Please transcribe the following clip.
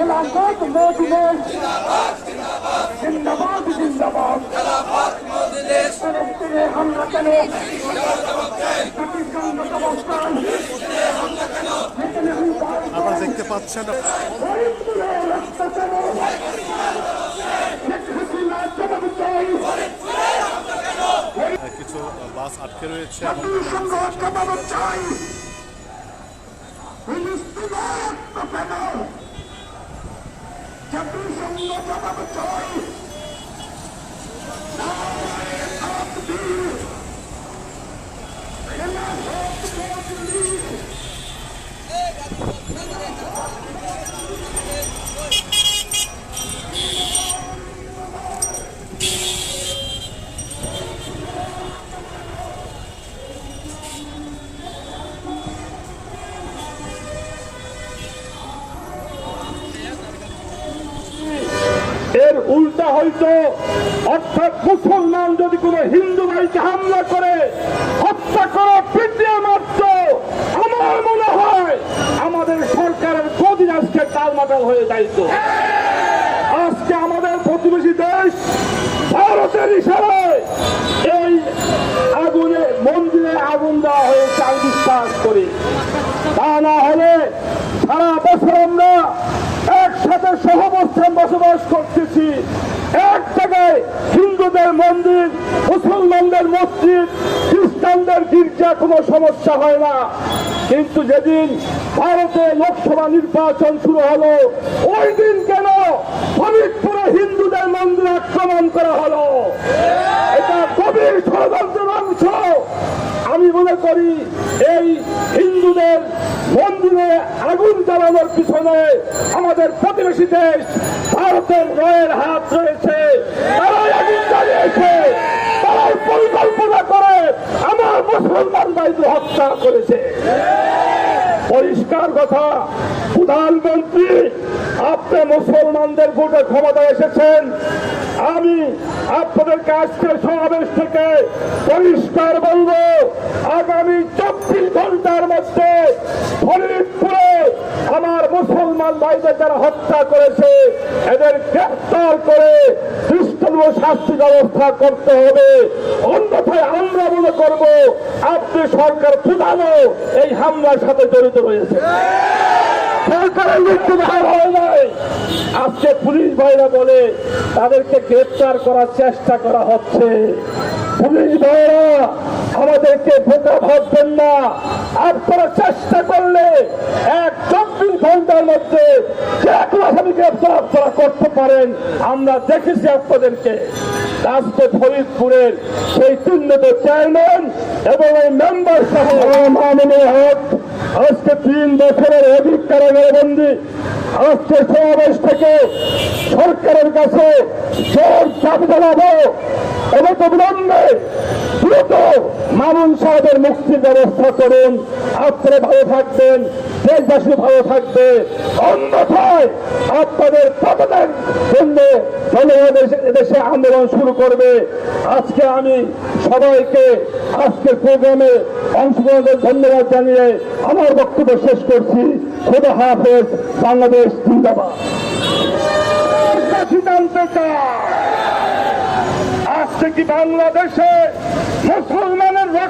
जिंदाबाद मोदी जिंदाबाद जिंदाबाद हम न करें পাচ্ছেন কিছু বাস আটকে রয়েছে এবং জাতিসংঘ উল্টা হয়তো, অর্থাৎ মুসলমান যদি কোনো হিন্দু ভাইকে হামলা করে, হত্যা করে, পিটিয়ে মারত, আমার মনে হয় আমাদের সরকারের গদি আজকে টালমাটাল হয়ে যাইত। আজকে আমাদের প্রতিবেশী দেশ ভারতের ইশারায় এই আগুনে, মন্দিরে আগুন দেওয়া হয়েছে আমি বিশ্বাস করি। তা না হলে সারা বছর আমরা একসাথে সহবস্থান বসবাস করতেছি। এক জায়গায় হিন্দুদের মন্দির, মুসলমানদের মসজিদ, খ্রিস্টানদের গির্জা, কোনো সমস্যা হয় না। কিন্তু যেদিন ভারতে লোকসভা নির্বাচন শুরু হলো, ওই দিন কেন ফরিদপুরে হিন্দুদের মন্দির আক্রমণ করা হলো? এটা গভীর ষড়যন্ত্রের অংশ। আমি মনে করি এই হিন্দুদের মন্দিরে আগুন জ্বালানোর পিছনে আমাদের প্রতিবেশী দেশ ভারতের রয়ের হাত রয়েছে তারাই আগুন জ্বালিয়েছে। তারাই পরিকল্পনা করে আমার মুসলমান বাইদ হত্যা করেছে। পরিষ্কার কথা, প্রধানমন্ত্রী, আপনি মুসলমানদের ভোটে ক্ষমতা এসেছেন। আমি আপনাদের কাজকে সমাবেশ থেকে পরিষ্কার বলব, আগামী চব্বিশ ঘণ্টার মধ্যে ফরিদপুরে মুসলমান ভাইদের যারা হত্যা করেছে, এদের গ্রেফতার করে দৃষ্টনীয় শাস্তি ব্যবস্থা করতে হবে। অন্যথায় আমরা মনে করব, আপনি সরকার প্রধানও এই হামলার সাথে জড়িত রয়েছে। সরকারের মৃত্যু হয় নাই। আজকে পুলিশ ভাইরা বলে, তাদেরকে গ্রেপ্তার করার চেষ্টা করা হচ্ছে। পুলিশ ভাইরা আমাদেরকে বোকা ভাববেন না। আপনারা চেষ্টা করলে এক চব্বিশ ঘণ্টার মধ্যে যে কোনো আসামি গ্রেপ্তার আপনারা করতে পারেন। আমরা দেখেছি আপনাদেরকে। আজকে ফরিদপুরের সেই চিহ্নিত চেয়ারম্যান এবং এই মেম্বার সহ মামুনুল হক। আজকে তিন বছরের অধিক কারাগারে বন্দী আজকে সমাবেশ থেকে সরকারের কাছে জোর চাপ জানাব এবং বিলম্বে দ্রুত মামুন সাহেবের মুক্তির ব্যবস্থা করুন। আপনারা ভালো থাকবেন, দেশবাসী ভালো থাকবে। অন্যথায় আপনাদের পতনের জন্য এদেশে আন্দোলন শুরু করবে। আজকে আমি সবাইকে আজকের প্রোগ্রামে অংশগ্রহণের ধন্যবাদ জানিয়ে আমার বক্তব্য শেষ করছি। খোদা হাফেজ, বাংলাদেশ জিন্দাবাদ। সিদ্ধান্ত আজকে কি বাংলাদেশে? মুসলমান